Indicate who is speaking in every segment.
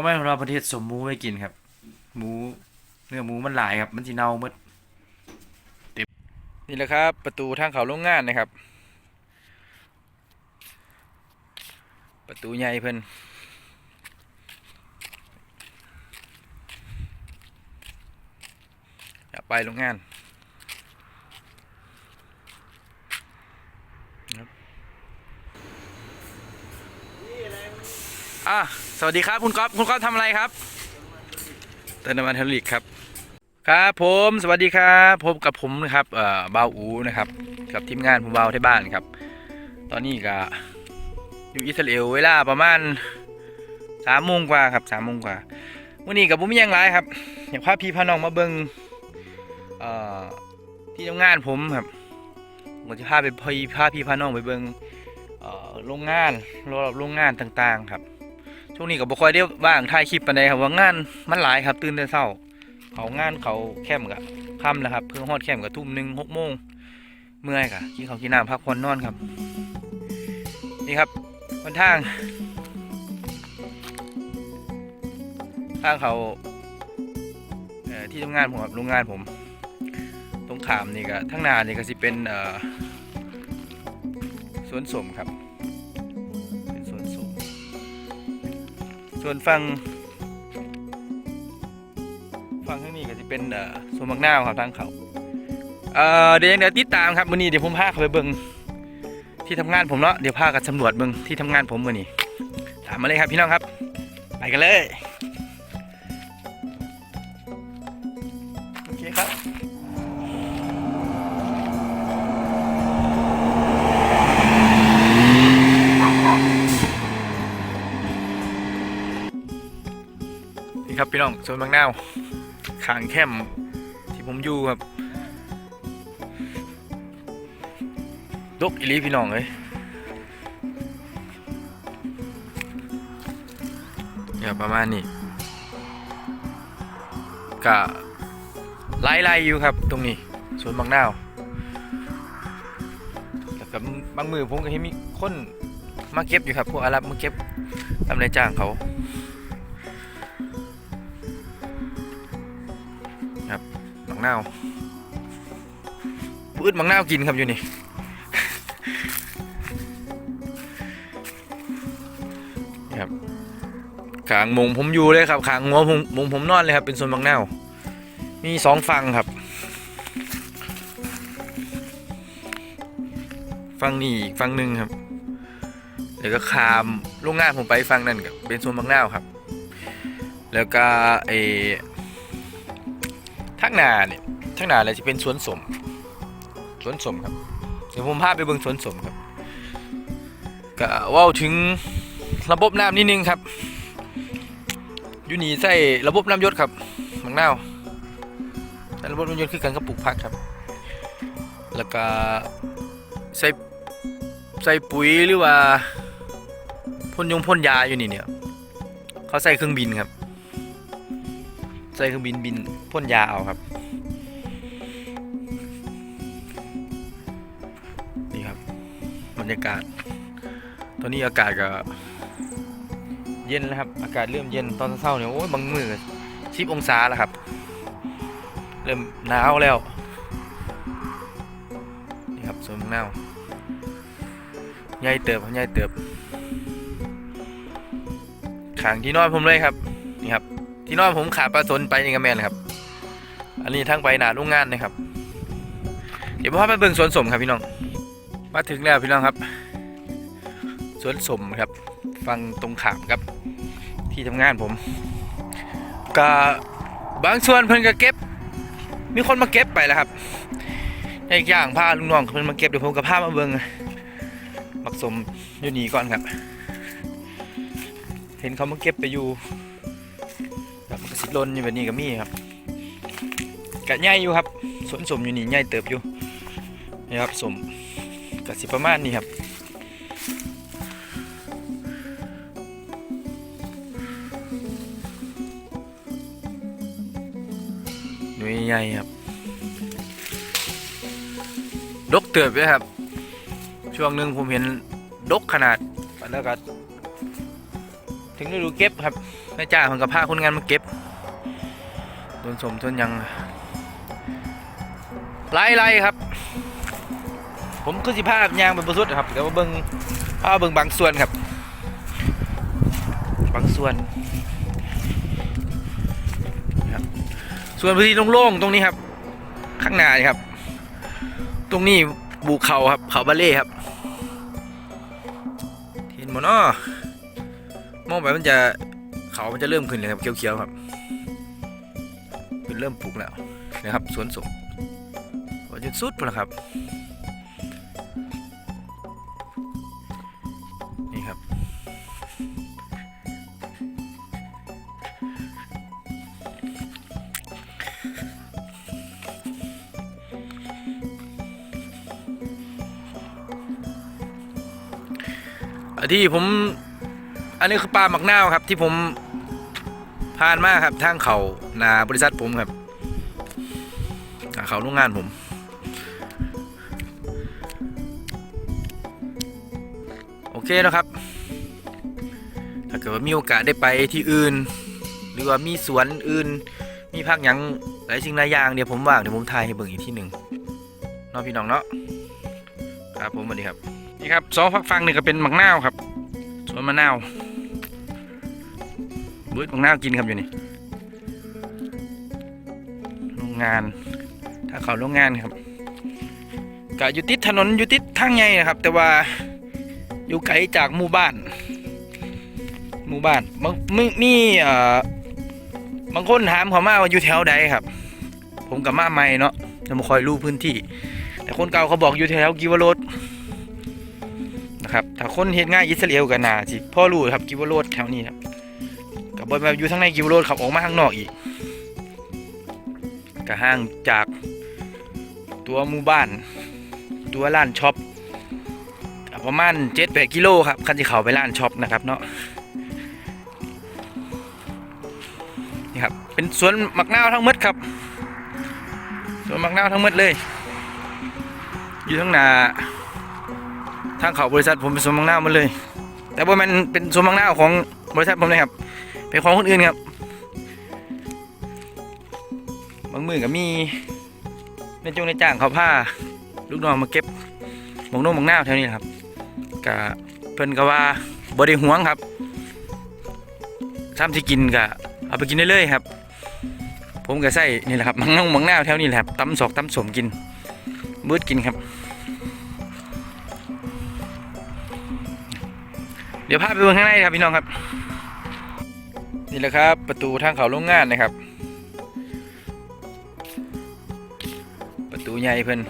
Speaker 1: องแม่ของเราประเทศสมหมูไม่กินครับ หมูเนื้อหมูมันหลายครับ มันสิเน่าหมดเต็มนี่แหละครับ ประตูทางเขาโรงงานนะครับ ประตูใหญ่เพิ่นอย่าไปโรงงานครับ อะสวัสดีครับคุณก๊อฟคุณก๊อฟทำอะไรครับเติมน้ำมันเทอลิกครับ ครับผมสวัสดีครับพบกับผมนะครับเอ่อบ่าวอูนะครับ กับทีมงานผมบ่าวที่บ้านครับ ตอนนี้ก็อยู่อิสราเอลเวลาประมาณสามโมงกว่าครับสามโมงกว่าวันนี้กับผมมีหยังไรครับอยากพาพี่พาน้องมาเบิงเอ่อที่ทำงานผมครับผมจะพาไปพาพาพี่พาน้องไปเบิงเอ่อโรงงานรอบโรงงานต่างๆครับ ช่วงนี้ก็บ่ค่อยได้ว่างถ่ายคลิปปานใดครับว่างานมันหลายครับตื่นแต่เช้าเขางานเขาแคมกะค่ำแล้วครับเพิ่งฮอดแคมป์กะทุ่มหนึ่งหกโมงเมื่อยกะกินข้าวกินน้ำพักผ่อนนอนครับ นี่ครับบนทางทางเขาเอ่อที่ทำงานผมครับโรงงานผม ตรงขามนี่ก็ทั้งนานี่ก็สิเป็นเอ่อสวนสมครับ ส่วนฝั่งฟังข้างนี้ก็จะเป็นเอ่อสวนมักนาวครับทางเขาเอ่อเดี๋ยวยังเดี๋ยวติดตามครับมื้อนี้เดี๋ยวผมพาเขาไปเบิ่งที่ทำงานผมเนาะเดี๋ยวพากันสำรวจเบิ่งที่ทำงานผมมื้อนี้ตามมาเลยครับพี่น้องครับ ไปกันเลยโอเคครับ ครับพี่น้องสวนมักนาวขางแคมที่ผมอยู่ครับดกอีหลีพี่น้องเอ้ยเนี่ยประมาณนี้กะไล่ไล่อยู่ครับตรงนี้สวนบางนาวแล้วก็บางมือผมก็เห็นมีคนมาเก็บอยู่ครับพวกอารับมาเก็บทำไรายจ้างเขา งนาวพืชมังนาวกินครับอยู่นี่ครับขางมงผมอยู่เลยครับขางหัวผมมงผมนอนเลยครับเป็นโซนมังนาวมีสองฝั่งครับฝั่งนี้อีกฝั่งหนึ่งครับแล้วก็ขามโรงงานผมไปฝั่งนั้นกับเป็นโซนมังนาวครับ แล้วก็เอ ทางนาเนี่ยทางนาเลยจะเป็นสวนสมสวนสมครับเดี๋ยวผมพาไปเบิ่งสวนสมครับก็ว่าถึงระบบน้ำนิดนึงครับอยู่นี่ใส่ระบบน้ำยศครับมังนาวแต่ระบบน้ำยศคือการกระปุกพักครับ แล้วก็ใส่ใส่ปุ๋ยหรือว่าพ่นยงพ่นยาอยู่นี่เนี่ยเขาใส่เครื่องบินครับ ส่เครื่องบินบินพ่นยาเอาครับ นี่ครับบรรยากาศ ตอนนี้อากาศก็ เย็นแล้วครับ อากาศเริ่มเย็นตอนเช้าเนี่ยโอ้ยบางมือสิบองศาแล้วครับ เริ่มหนาวแล้ว นี่ครับสวนมะนาวใหญ่เติบใหญ่เติบขางที่นอนผมเลยครับ ที่นอนผมขาดปลาสนไปนี่ก็แม่นครับ อันนี้ทั้งไปหนาโรงงานนะครับ เดี๋ยวพ่อไปเบิ่งสวนสมครับพี่น้อง มาถึงแล้วพี่น้องครับ สวนสมครับฟังตรงขามครับ ที่ทำงานผมก็บางส่วนเพิ่นก็เก็บ มีคนมาเก็บไปแล้วครับอีกอย่างพาลุงน้องเพิ่นมาเก็บเดี๋ยวผมกับพามาเบิ่งมักสมอยู่นี่ก่อนครับ เห็นเขามาเก็บไปอยู่ มันก็สิลนอยู่แบบนี้ก็มีครับกะใหญ่อยู่ครับสวนสมอยู่นี่ใหญ่เติบอยู่นี่ครับสมกะสิประมาณนี้ครับหน่วยใหญ่ครับดกเติบเลยครับ ช่วงหนึ่งผมเห็นดกขนาดแล้วก็ถึงฤดูเก็บครับ นายจ้างมันกับพาคนงานมาเก็บต้นสมต้นยังไล่ไล่ครับ ผมคือสิภาพยางเป็นประสุดครับแต่ว่าเบิ่งพาเบิ่งบางส่วนครับ บางส่วนครับ ส่วนพื้นที่โล่งๆตรงนี้ครับ ข้างหน้านี่ครับ ตรงนี้บูเขาครับเขาบาเล่ครับ เห็นหมดเนาะมองไปมันจะ เขามันจะเริ่มขึ้นเลยครับเขียวๆครับเป็นเริ่มปลูกแล้วนะครับสวนสมว่าจนสุดพุ่นละครับนี่ครับอันที่ผมอันนี้คือปลาหมักนาครับที่ผม ผ่านมาครับทางเขานาบริษัทผมครับอาเขาโรงงานผมโอเคนะครับ ถ้าเกิดว่ามีโอกาสได้ไปที่อื่น หรือว่ามีสวนอื่น มีพักยังหลายสิ่งหลายอย่างเดี๋ยวผมว่างเดี๋ยวผมถ่ายให้เบิ่งอีกที่หนึ่งเนาะพี่น้องเนาะครับผมสวัสดีครับนี่ครับสองฟักฟังนี่ก็เป็นมักนาวครับสวนมะนาว บิดหมักนากินครับอยู่นี่โรงงาน ถ้าเขาโรงงานครับก็อยู่ติดถนนอยู่ติดทางใหญ่นะครับ แต่ว่าอยู่ไกลจากหมู่บ้าน หมู่บ้านบางมีมีเอ่อบางคนถามเขามาว่าอยู่แถวใดครับ ผมกับมาใหม่เนาะจะมาคอยรู้พื้นที่ แต่คนเก่าเขาบอกอยู่แถวกิวโรดนะครับถ้าคนเฮ็ดง่ายอิสราเอลกันนาสิพ่อรู้ครับกิวโรดแถวนี้ครับ บบแบบอยู่ทางในกิโรดขับออกมาข้างนอกอีกก็ห่างจากตัวหมู่บ้าน ตัวร้านช็อปประมาณเจ็ดแปดกิโลครับคันที่เขาไปร้านช็อปนะครับเนาะนี่ครับเป็นสวนมักนาวทั้งหมดครับสวนมักนาวทั้งหมดเลย อยู่ทั้งหนาทางเขาบริษัทผมเป็นสวนมังนาวหมาเลย แต่ว่ามันเป็นสวนมังนาวของบริษัทผมเลยครับ เป็นของคนอื่นครับ บางมือก็มีในจงในจ้างเขาผ้า ลูกน้องมาเก็บหมองนุ่งมังหน้าแถวนี้ครับกะเพิ่นก็ว่าบริห่วงครับซ้ำที่กินก็เอาไปกินได้เลยครับ ผมก็ใส่นี่แหละครับมังนุ่งมังหน้าแถวนี้แหละครับตำสอกตำสมกินมืดกินครับ เดี๋ยวพาไปเบิ่งข้างในครับพี่น้องครับ นี่แหละครับประตูทางเขาโรงงานนะครับ ประตูใหญ่เพิ่น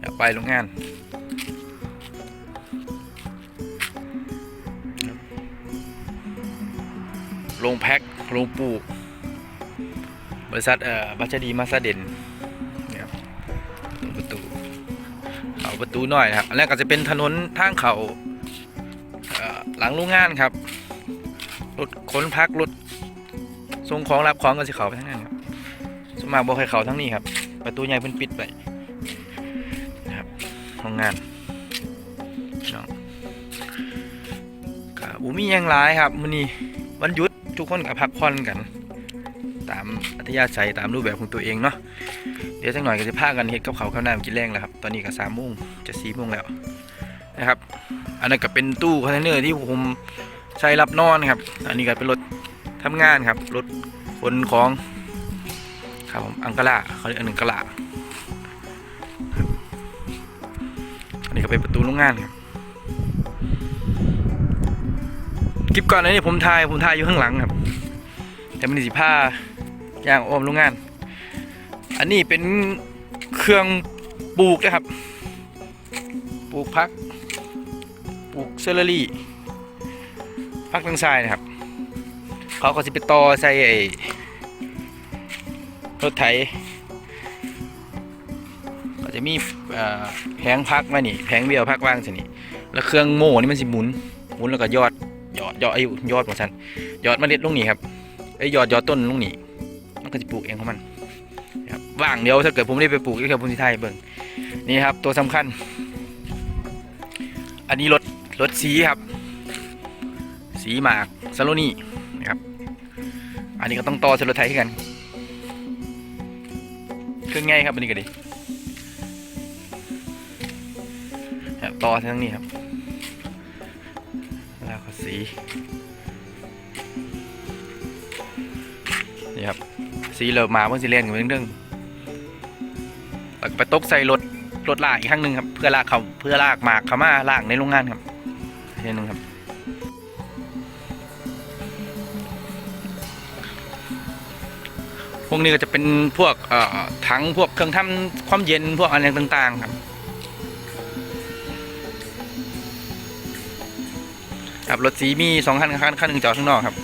Speaker 1: อยากไปโรงงานโรงแพ็คโรงปลูก บริษัทเอ่อบัชดีมาซาเด่น ประตูหน่อยนะครับ อันแรกก็จะเป็นถนนทางเขาเอ่อหลังโรงงานครับ รถขนพักรถส่งของรับของก็จะเขาไปทั้งนั้นครับสวนมากบ่ใครเขาทั้งนี้ครับ ประตูใหญ่เพิ่นปิดไปนะครับโรงงานน้องก็บ่มียังหลายครับมื้อนี้วันหยุดทุกคนก็พักผ่อนกัน ตามอัธยาศัยตามรูปแบบของตัวเองเนาะ ดี๋ยวสักหน่อยก็จะพากันเฮ็ดกับเขาข้าวหน้ากินแรงแล้วครับ ตอนนี้ก็สามโมงจะสี่โมงแล้วนะครับ อันนั้นก็เป็นตู้คอนเทนเนอร์ที่ผมใช้รับนอนครับ อันนี้ก็เป็นรถทำงานครับ รถขนของครับผมอังกะลาเขาเรียกอันหนึ่งกะลาครับอันนี้ก็เป็นประตูโรงงานครับคลิปก่อนนี้ผมถ่ายผมถ่ายอยู่ข้างหลังครับแต่มันสิผ้าย่างอ้อมโรงงาน อันนี้เป็นเครื่องปลูกนะครับ ปลูกพัก ปลูกเซอร์รี่ พักทางซ้ายนะครับ เขาก็จะไปต่อใส่ไอ้รถไถก็จะมีแผงพักมานี่แผงเดียวพักว่างสินี่แล้วเครื่องโม่นี่มันสิหมุน หมุนแล้วก็ยอดยอดยอดไอ้ยอดของฉันยอดมเมล็ดลงนี่ครับไอ้ยอดยอดต้นลงนี่มันก็จะปลูกเองของมัน ว่างเดี๋ยวถ้าเกิดผมได้ไปปลูกก็คือผมสิไทยเบิ่งนี่ครับ ตัวสำคัญ อันนี้รถรถสีครับ สีหมากซาโลนี่นะครับ อันนี้ก็ต้องต่อเซลโลไทยให้กันเครื่องง่ายครับอันนี้ก็ดีต่อทั้งนี้ครับแล้วก็สีนี่ครับสีเริ่มมาเมื่อสีเลียนกันเรื่อง แล้วก็ไปตกใส่รถรถลากอีกครั้งหนึ่งครับ เพื่อลากเขาเพื่อลากหมากเขามาลากในโรงงานครับทีนึงครับพวกนี้ก็จะเป็นพวกเอ่อถังพวกเครื่องทำความเย็นพวกอะไรต่าง ๆ ครับครับรถสีมีสองคันคันคันหนึ่งจอดข้างนอกครับ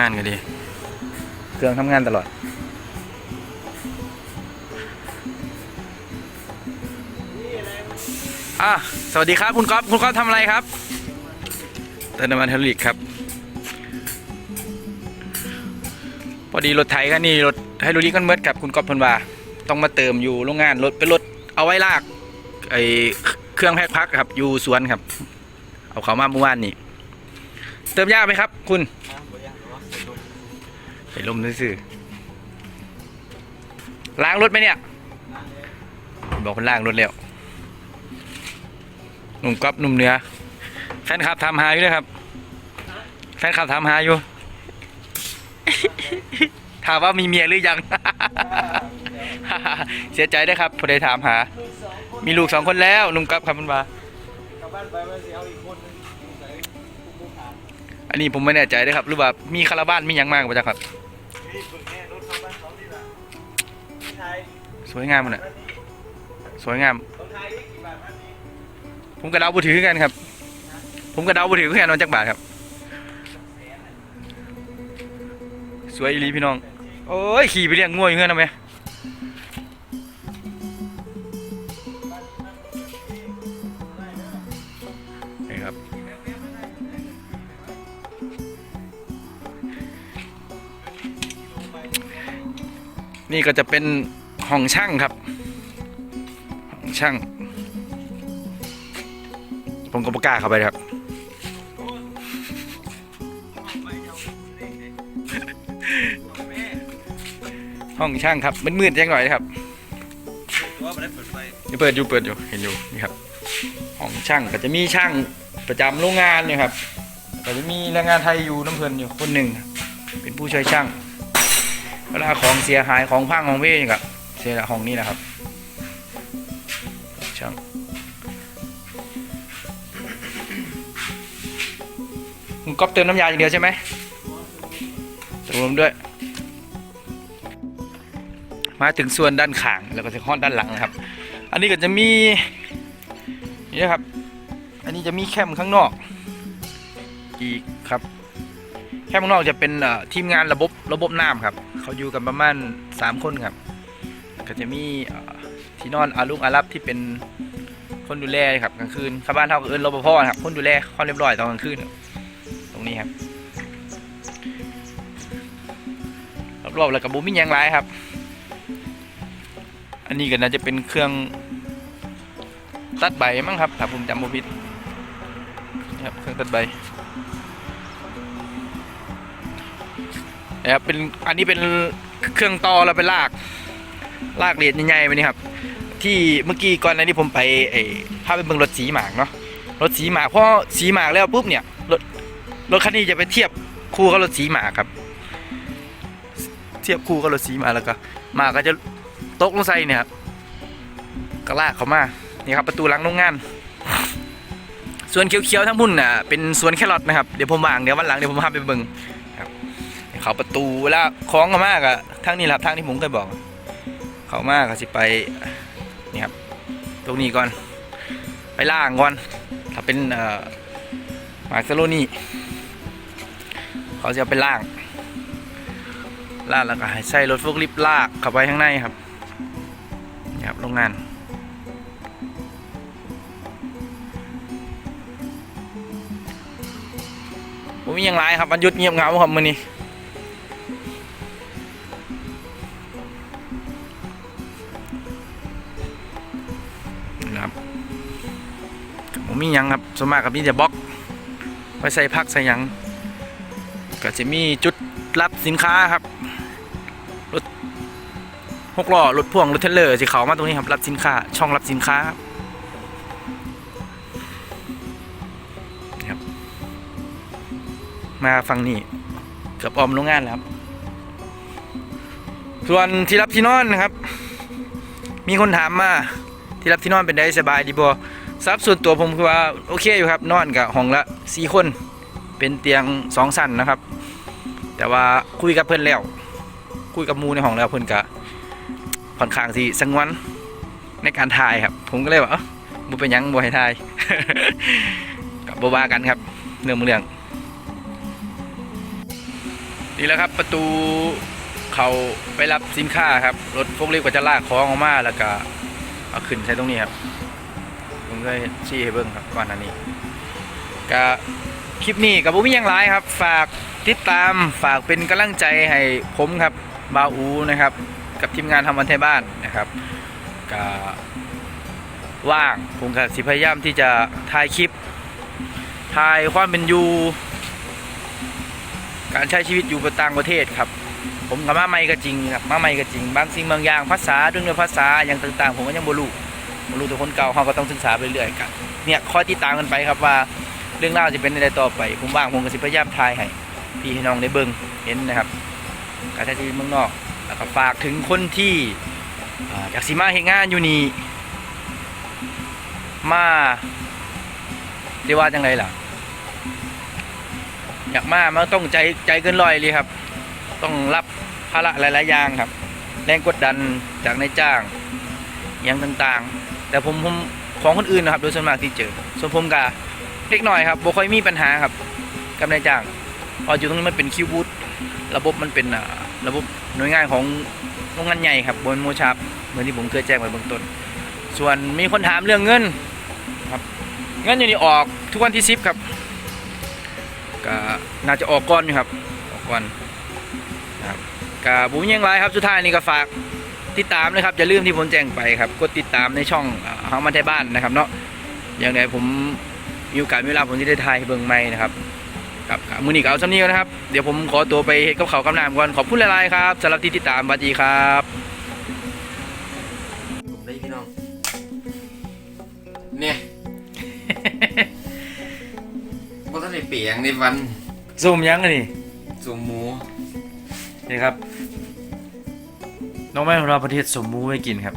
Speaker 1: งานก็ดี เครื่องทำงานตลอด อะ สวัสดีครับคุณก๊อฟคุณก๊อฟทำอะไรครับเติมน้ำมันเฮลิกครับ พอดีรถไถคันนี้รถไฮโดรลิกกันเมิดครับคุณก๊อฟเพนว่าต้องมาเติมอยู่โรงงานรถเป็นรถเอาไว้ลากไอเครื่องแพ็คพักครับอยู่สวนครับ เอาเขามาเมื่อวานนี้ เติมยากไหมครับ คุณ ใส่ลมซื่อๆล้างรถไหมเนี่ย บอกคนล้างรถแล้วหนุ่มก๊อฟหนุ่มเนื้อ แฟนคลับทำหาอยู่เลยครับ แฟนคลับทำหาอยู่ ถามว่ามีเมียหรือยัง เสียใจด้วยครับพอได้ถามหา มีลูกสองคนแล้วหนุ่มก๊อฟครับคุณบา
Speaker 2: กลับบ้านไปว่า อันนี้ผม
Speaker 1: ไม่แน่ใจด้วยครับหรือว่ามีคาราบ้านมียังมากกว่าจ้ะครับสวยงามมันอะ
Speaker 2: บ้านนี้
Speaker 1: สวยงาม ผมกระเดาบุถือกันครับ ผมกระเดาบุถือกันนอนจักบาทครับ สวยอีลีพี่น้อง โอ้ยขี่ไปเลี้ยงงัวอยู่เงี้ยนะแม่นี่ครับ นี่ก็จะเป็นห้องช่างครับห้องช่าง ผมก็ประกล้าเข้าไปครับห้องช่างครับมืดๆจังหน่อยครับ
Speaker 2: เปิดไฟ
Speaker 1: นี่เปิดอยู่เปิดอยู่เห็นอยู่นี่ครับห้องช่างก็จะมีช่างประจำโรงงานเนี่ยครับก็จะมีแรงงานไทยอยู่น้ำเพลินอยู่คนหนึ่งเป็นผู้ช่วยช่าง เวลาของเสียหายของพังของเว่นี่ครับเสียห้องนี้นะครับช่างคุณก๊อฟเติมน้ำยาอย่างเดียวใช่ไหมเติมด้วย มาถึงส่วนด้านข้างแล้วก็จะข้อนด้านหลังนะครับ อันนี้ก็จะมีนี่ครับ อันนี้จะมีแคมข้างนอกอีกครับ แคมข้างนอกจะเป็นทีมงานระบบระบบน้ำครับ เขาอยู่กันประมาณสามคนครับ ก็จะมีที่นอนอาลุงอารับที่เป็นคนดูแลครับกลางคืนชาวบ้านเท่ากับเอิญรปภครับ คนดูแลความเรียบร้อยตอนกลางคืนตรงนี้ครับรอบๆแล้วกับบุมิยังไรครับ อันนี้ก็น่าจะเป็นเครื่องตัดใบมั้งครับถ้าผมจำไม่ผิดครับเครื่องตัดใบ นะครับเป็นอันนี้เป็นเครื่องต่อแล้วไปลากลากเหรียญใหญ่ๆไปนี่ครับ ที่เมื่อกี้ก่อนหน้านี้ผมไปไอ้พาไปเบิ่งรถสีหมากเนาะรถสีหมากพอสีหมากแล้วปุ๊บเนี่ยรถรถคันนี้จะไปเทียบคู่กับรถสีหมากครับ เทียบคู่กับรถสีหมากแล้วก็หมากก็จะตกลงใส่เนี่ยครับก็ลากเขามานี่ครับประตูหลังโรงงานส่วนเขียวๆทั้งบุ่นน่ะเป็นสวนแครอทนะครับเดี๋ยวผมวางเดี๋ยววันหลังเดี๋ยวผมพาไปเบิ่ง เขาประตูเวลาคล้องกันมากอะทั้งนี้แหละครับทั้งที่ผมเคยบอก เขามากก็สิไปนี่ครับตรงนี้ก่อน ไปล่างก่อน ถ้าเป็นเอ่อมาร์คโลนี่เขาจะเอาไปล่างลากแล้วก็ให้ใส่รถฟกลิฟลากเข้าไปข้างในครับนี่ครับโรงงานผมมีอย่างไรครับมันยุดเงียบเงาครับมือนี้ ยังครับส่วนมากกับมีแต่บล็อกไว้ใส่พักใส่ยังก็จะมีจุดรับสินค้าครับรถหกล้อรถพ่วงรถเทรลเลอร์สิเขามาตรงนี้ครับรับสินค้า ช่องรับสินค้าครับ มาฟังนี่เกือบออมโรงงานแล้วครับ ส่วนที่รับที่นอนนะครับ มีคนถามมาที่รับที่นอนเป็นได้สบายดีบ่ ซับส่วนตัวผมคือว่าโอเคอยู่ครับนอนกับห้องละสี่คนเป็นเตียงสองสั้นนะครับ แต่ว่าคุยกับเพื่อนแล้ว คุยกับมูในห้องแล้วเพื่อนกะค่อนข้างสิสังวนในการถ่ายครับ ผมก็เลยว่าเอ้าบ่เป็นยังบ่ให้ถ่ายกับบ่ว่ากันครับเรื่องเรื่องนี่แหละครับประตูเขาไปรับสินค้าครับรถพวกเล็กก็จะลากของออกมาแล้วก็เอาขึ้นใช้ตรงนี้ครับ ผมก็ชี้ให้เบิ่งครับก่อนหน้านี้ก็คลิปนี้กับบุมียังหลครับ ฝากติดตามฝากเป็นกำลังใจให้ผมครับบาอูนะครับ กับทีมงานทำวันไทยบ้านนะครับก็ว่างผมก็สิพยายามที่จะถ่ายคลิปถ่ายความเป็นอยู่การใช้ชีวิตอยู่บต่างประเทศครับ ผมกับมาไม่ก็จริงครับมาไม่ก็จริง บางสิ่งบางอย่างภาษาเรื่องเนื้อภาษาอย่างต่าง ๆ ผมก็ยังบ่รู้ บ่รู้แต่คนเก่าเขาก็ต้องศึกษาไปเรื่อยกันเนี่ยคอยติดตามกันไปครับว่าเรื่องราวจะเป็นอะไรต่อไป ผมว่างผมก็สิพยายามถ่ายให้พี่ให้น้องได้เบิ่งเห็นนะครับ การใช้ชีวิตเมืองนอก แล้วก็ฝากถึงคนที่อ่าอยากสิมาเฮ็ดงานอยู่นี่มาเรียกว่าจังไงล่ะ อยากมามันต้องใจใจเกินร้อยเลยครับ ต้องรับภาระหลาย ๆ อย่างครับ แรงกดดันจากนายจ้างอย่างต่าง ๆ แต่ผมผมของคนอื่นนะครับโดยส่วนมากที่เจอ ส่วนผมกะเล็กหน้อยครับบ่ค่อยมีปัญหาครับกับนายจ้างเพออยู่ตรงนี้มันเป็นคิวบูธระบบมันเป็นระบบหน่วยงานของโรงงานใหญ่ครับบนโมชาบเหมือนที่ผมเคยแจ้งไว้เบื้องต้น ส่วนมีคนถามเรื่องเงินครับเงินอยู่นี่ออกทุกวันที่สิบครับก็น่าจะออกก่อนอยู่ครับออกก่อนนะครับก็บุญยังไรครับสุดท้ายนี่ก็ฝาก ติดตามนะครับอย่าลืมที่ผมแจ้งไปครับกดติดตามในช่องเฮามาไทยบ้านนะครับเนาะอย่างไรผมมีโอกาสมีเวลาผมจะได้ถ่ายให้เบิ่งใหม่นะครับครับครับมือนี้ก็เอาสำนีก่อนนะครับ เดี๋ยวผมขอตัวไปเฮ็ดกับเขาวกับน้ำก่อนขอบคุณหลายๆครับสำหรับที่ติดตามสวัสดีครับ
Speaker 2: ผมได้พี่น้องเนี่ยบ่ทันได้เปียงในวัน
Speaker 1: ซูมยังไงนี่
Speaker 2: สมหมู
Speaker 1: นี่ครับ น้องแม่ของเราประเทศสมหมูไม่กินครับ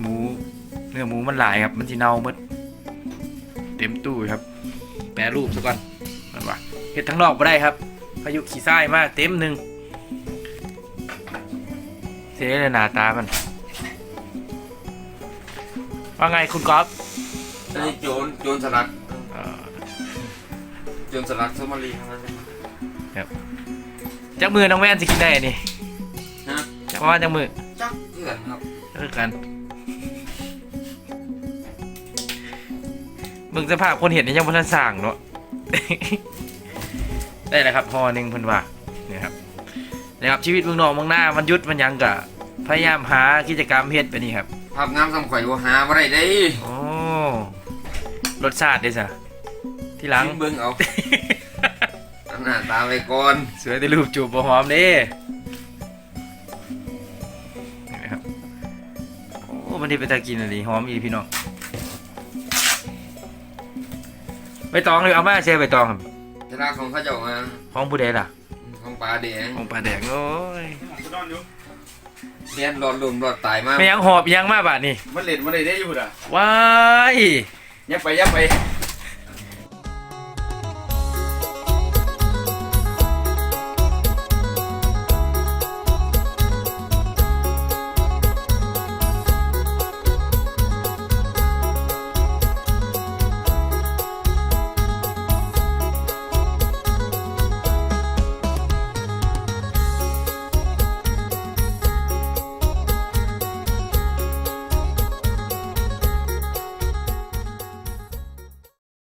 Speaker 1: หมูเนื้อหมูมันหลายครับ มันที่เน่าหมดเต็มตู้ครับ แปรรูปซะก่อนมันว่าเห็ดทั้งนอกก็ได้ครับพายุขี่ทรายมาเต็มหนึ่งเสียเลยหน้าตามัน ว่าไงคุณก๊อฟ
Speaker 2: อันนี้โจรโจรสลัด
Speaker 1: เอ่อ
Speaker 2: โจรสลัดโซมาลีทั้งนั้นเลย
Speaker 1: จักมือน้องแว่นจะกินได้นี่
Speaker 2: ฮะ
Speaker 1: จักว่าจักมือ
Speaker 2: จักเพื่อนครับ
Speaker 1: เลิกกันมึงสภาพคนเห็นนี่ยังพันสั่งเนาะ ได้แล้วครับพอหนึ่งเพิ่นว่าเนี่ยครับนะครับชีวิตเมืองนอกเมืองหน้ามันยุดมันหยังกะพยายามหากิจกรรมเฮ็ดไปนี่ครับ
Speaker 2: ภาพงามสำข่อยบ่หาบ่ได้เด้
Speaker 1: โอ้รสชาติเด้ซะที่หลัง
Speaker 2: ชิมเบิ่งเอาเอาหน้าตาไว้ก่อน
Speaker 1: สวยแต่รูปจูบบ่หอมเด้ มันที่ไปตากินอะไรหอมอีพี่น้องใบตองเลยเอามาแช่ใบตองครับ
Speaker 2: เวลาของเขาเจ้ามา
Speaker 1: ของผู้ใดล่ะ
Speaker 2: ของปลาแดง
Speaker 1: ของปลาแดงโอ้ย
Speaker 2: เรียนรอดลมรอดตายมา
Speaker 1: ไม่ยังหอบยังมาบาดนี่
Speaker 2: มันเล่นบ่ได้ได้อยู่ด่ะ
Speaker 1: ว้าย
Speaker 2: ยับไปยับไป